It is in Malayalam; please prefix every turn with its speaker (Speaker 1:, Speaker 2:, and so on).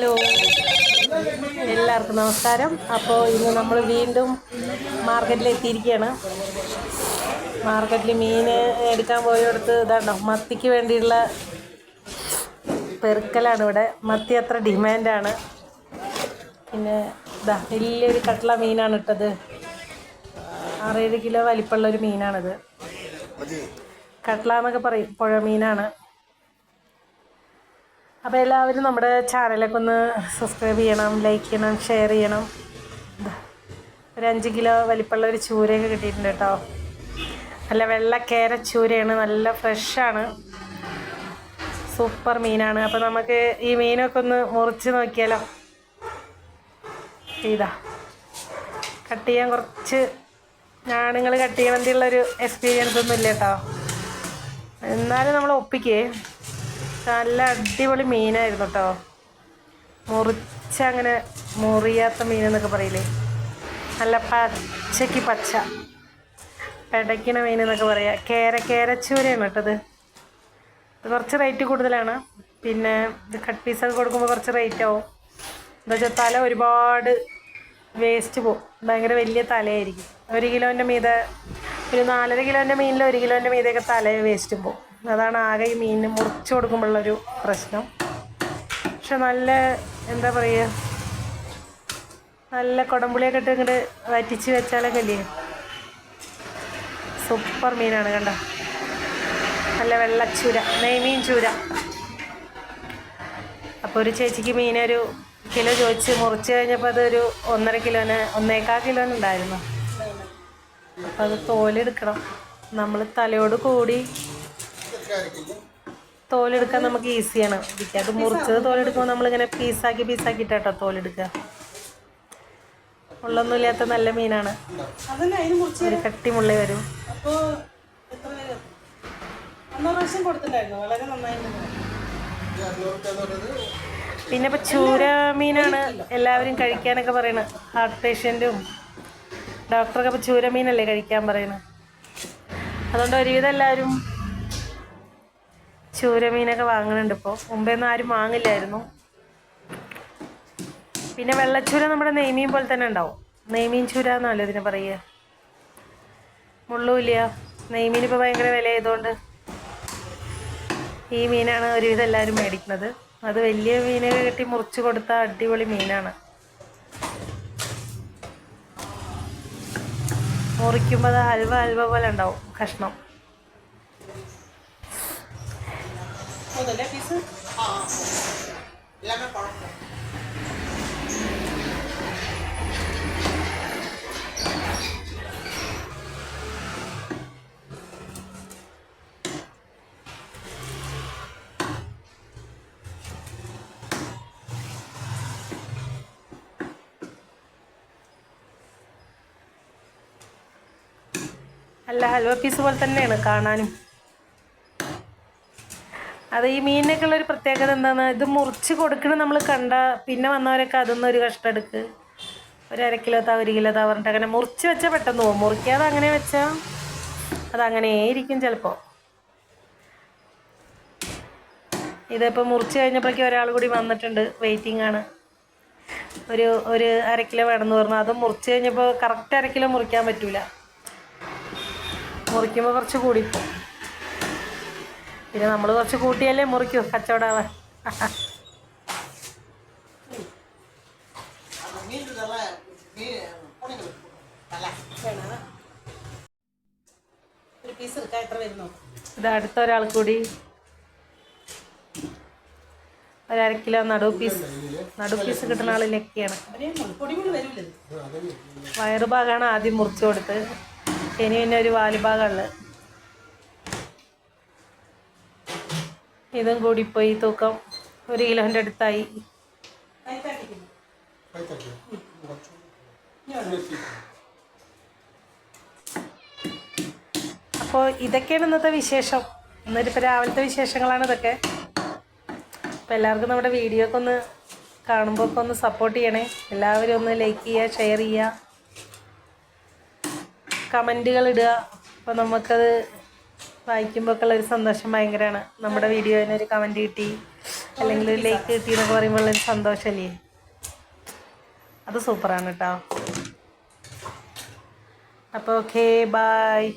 Speaker 1: ഹലോ. എല്ലാവർക്കും നമസ്കാരം. അപ്പോൾ ഇന്ന് നമ്മൾ വീണ്ടും മാർക്കറ്റിൽ എത്തിയിരിക്കുകയാണ് മാർക്കറ്റിൽ മീൻ എടുക്കാൻ പോയടുത്ത് ഇതാണ്ടോ മത്തിക്ക് വേണ്ടിയുള്ള പെറുക്കലാണ് ഇവിടെ. മത്തി അത്ര ഡിമാൻഡാണ്. പിന്നെ ഇതാ വലിയൊരു കട്ടള മീനാണ് ഇട്ടത്. ആറേഴ് കിലോ വലിപ്പമുള്ള ഒരു മീനാണിത്. കട്ട്ള എന്നൊക്കെ പറയും പുഴ മീനാണ് അപ്പോൾ എല്ലാവരും നമ്മുടെ ചാനലൊക്കെ ഒന്ന് സബ്സ്ക്രൈബ് ചെയ്യണം ലൈക്ക് ചെയ്യണം ഷെയർ ചെയ്യണം. ഒരു അഞ്ച് കിലോ വലിപ്പമുള്ള ഒരു ചൂരയൊക്കെ കിട്ടിയിട്ടുണ്ട് കേട്ടോ. നല്ല വെള്ള കേര ചൂരയാണ് നല്ല ഫ്രഷാണ് സൂപ്പർ മീനാണ്. അപ്പോൾ നമുക്ക് ഈ മീനൊക്കെ ഒന്ന് മുറിച്ച് നോക്കിയാലോ? ഇതാ കട്ട് ചെയ്യാൻ കുറച്ച് ഞാനുങ്ങൾ കട്ട് ചെയ്യാൻ വേണ്ടിയുള്ളൊരു എക്സ്പീരിയൻസ് ഒന്നും ഇല്ല കേട്ടോ. എന്നാലും നമ്മൾ ഒപ്പിക്കേ. നല്ല അടിപൊളി മീനായിരുന്നു കേട്ടോ മുറിച്ച അങ്ങനെ മുറിയാത്ത മീൻ എന്നൊക്കെ പറയില്ലേ? നല്ല പച്ചയ്ക്ക് പച്ച. പെടയ്ക്കണ മീൻ എന്നൊക്കെ പറയാം. കേര കേരച്ചൂരയാണ് കേട്ടത് ഇത്. കുറച്ച് റേറ്റ് കൂടുതലാണ്. പിന്നെ ഇത് കട്ട് പീസൊക്കെ കൊടുക്കുമ്പോൾ കുറച്ച് റേറ്റ് ആവും. എന്താ വെച്ചാൽ തല ഒരുപാട് വേസ്റ്റ് പോകും ഭയങ്കര വലിയ തലയായിരിക്കും. ഒരു കിലോന്റെ മീതെ ഒരു നാലര കിലോന്റെ മീനിൽ ഒരു കിലോന്റെ മീതെയൊക്കെ തല വേസ്റ്റ് പോകും അതാണ് ആകെ ഈ മീനിന് മുറിച്ച് കൊടുക്കുമ്പോഴുള്ളൊരു പ്രശ്നം. പക്ഷെ നല്ല എന്താ പറയുക നല്ല കുടംപുളിയൊക്കെ ഇട്ട് ഇങ്ങോട്ട് വറ്റിച്ച് വെച്ചാലൊക്കെ ഇല്ലേ? സൂപ്പർ മീനാണ് കണ്ട? നല്ല വെള്ളച്ചൂര നെയ്മീൻ ചൂര. അപ്പോൾ ഒരു ചേച്ചിക്ക് മീനൊരു കിലോ ചോദിച്ച് മുറിച്ച് കഴിഞ്ഞപ്പോൾ അതൊരു ഒന്നര കിലോന് ഒന്നേക്കാൽ കിലോന് ഉണ്ടായിരുന്നു. അപ്പോൾ അത് തോലെടുക്കണം. നമ്മൾ തലയോട് കൂടി തോലെടുക്കാൻ നമുക്ക് ഈസിയാണ്. അത് മുറിച്ചത് തോലെടുക്കുമ്പോൾ നമ്മളിങ്ങനെ പീസാക്കി പീസാക്കിട്ടോ തോലെടുക്കുക. മുള്ളൊന്നുമില്ലാത്ത നല്ല മീനാണ്. ഒരു കട്ടിമുള്ളി വരും. പിന്നെ ഇപ്പൊ ചൂര മീനാണ് എല്ലാവരും കഴിക്കാനൊക്കെ പറയണത് ഹാർട്ട് പേഷ്യന്റും ഡോക്ടറൊക്കെ ഇപ്പൊ ചൂര മീനല്ലേ കഴിക്കാൻ പറയണത് അതുകൊണ്ട് ഒരുവിധം എല്ലാവരും ചൂര മീനൊക്കെ വാങ്ങുന്നുണ്ട് ഇപ്പോൾ മുമ്പേ ആരും വാങ്ങില്ലായിരുന്നു. പിന്നെ വെള്ളച്ചൂര നമ്മുടെ നെയ്മീൻ പോലെ തന്നെ ഉണ്ടാവും. നെയ്മീൻ ചൂര എന്നല്ലോ ഇതിനെ പറയുക? മുള്ളൂല്ല. നെയ്മീൻ ഇപ്പോൾ ഭയങ്കര വില ആയതുകൊണ്ട് ഈ മീനാണ് ഒരുവിധം എല്ലാവരും മേടിക്കുന്നത്. അത് വലിയ മീനൊക്കെ കിട്ടി മുറിച്ച് കൊടുത്ത അടിപൊളി മീനാണ്. മുറിക്കുമ്പോൾ അത് ഹൽവ ഹൽവ പോലെ ഉണ്ടാവും കഷ്ണം.
Speaker 2: അതല്ലേ പീസ്
Speaker 1: അല്ല ഹൽവ പീസ് പോലെ തന്നെയാണ് കാണാനും. അത് ഈ മീനിനൊക്കെ ഒരു പ്രത്യേകത എന്താണ് ഇത് മുറിച്ച് കൊടുക്കണ നമ്മൾ കണ്ട പിന്നെ വന്നവരൊക്കെ അതൊന്നും ഒരു കഷ്ടം എടുക്ക് ഒരു അര കിലോ താ ഒരു കിലോ താ പറഞ്ഞിട്ട് അങ്ങനെ മുറിച്ച് വെച്ചാൽ പെട്ടെന്ന് പോകും മുറിക്കാതെ അങ്ങനെ വെച്ചാൽ അതങ്ങനെ ഇരിക്കും ചിലപ്പോൾ ഇതിപ്പോൾ മുറിച്ച് കഴിഞ്ഞപ്പോഴേക്കും ഒരാൾ കൂടി വന്നിട്ടുണ്ട് വെയിറ്റിംഗ് ആണ്. ഒരു ഒരു അര കിലോ വേണമെന്ന് പറഞ്ഞു. അത് മുറിച്ച് കഴിഞ്ഞപ്പോൾ കറക്റ്റ് അര കിലോ മുറിക്കാൻ പറ്റൂല. മുറിക്കുമ്പോൾ കുറച്ച് കൂടിപ്പോ പിന്നെ നമ്മൾ കുറച്ച് കൂട്ടിയല്ലേ മുറിക്കൂ കച്ചവടാവാൻ. ഇത് അടുത്ത ഒരാൾ കൂടി. ഒരര കിലോ നടു പീസ് നടു പീസ് കിട്ടുന്ന ആളിലൊക്കെയാണ് വയറുഭാഗമാണ് ആദ്യം മുറിച്ചു കൊടുത്ത് ഇനി പിന്നെ ഒരു വാൽ ഭാഗമുള്ളത് കൂടി പോയി തൂക്കം. ഒരു കിലോന്റെ അടുത്തായി. അപ്പോ ഇതൊക്കെയാണ് ഇന്നത്തെ വിശേഷം. എന്നിട്ടിപ്പോൾ രാവിലത്തെ വിശേഷങ്ങളാണ് ഇതൊക്കെ. അപ്പോൾ എല്ലാവർക്കും നമ്മുടെ വീഡിയോ ഒക്കെ ഒന്ന് കാണുമ്പോൾ ഒക്കെ ഒന്ന് സപ്പോർട്ട് ചെയ്യണേ. എല്ലാവരും ഒന്ന് ലൈക്ക് ചെയ്യുക ഷെയർ ചെയ്യുക. കമന്റുകൾ ഇടുക. അപ്പോൾ നമുക്കത് വായിക്കുമ്പോൾ ഒക്കെ ഉള്ള ഒരു സന്തോഷം ഭയങ്കരമാണ്. നമ്മുടെ വീഡിയോയിൽ ഒരു കമന്റ് കിട്ടി. അല്ലെങ്കിൽ ഒരു ലൈക്ക് കിട്ടി എന്നൊക്കെ പറയുമ്പോൾ ഉള്ളൊരു സന്തോഷമല്ലേ? അത് സൂപ്പറാണ് കേട്ടോ അപ്പോൾ ഓക്കെ ബായ്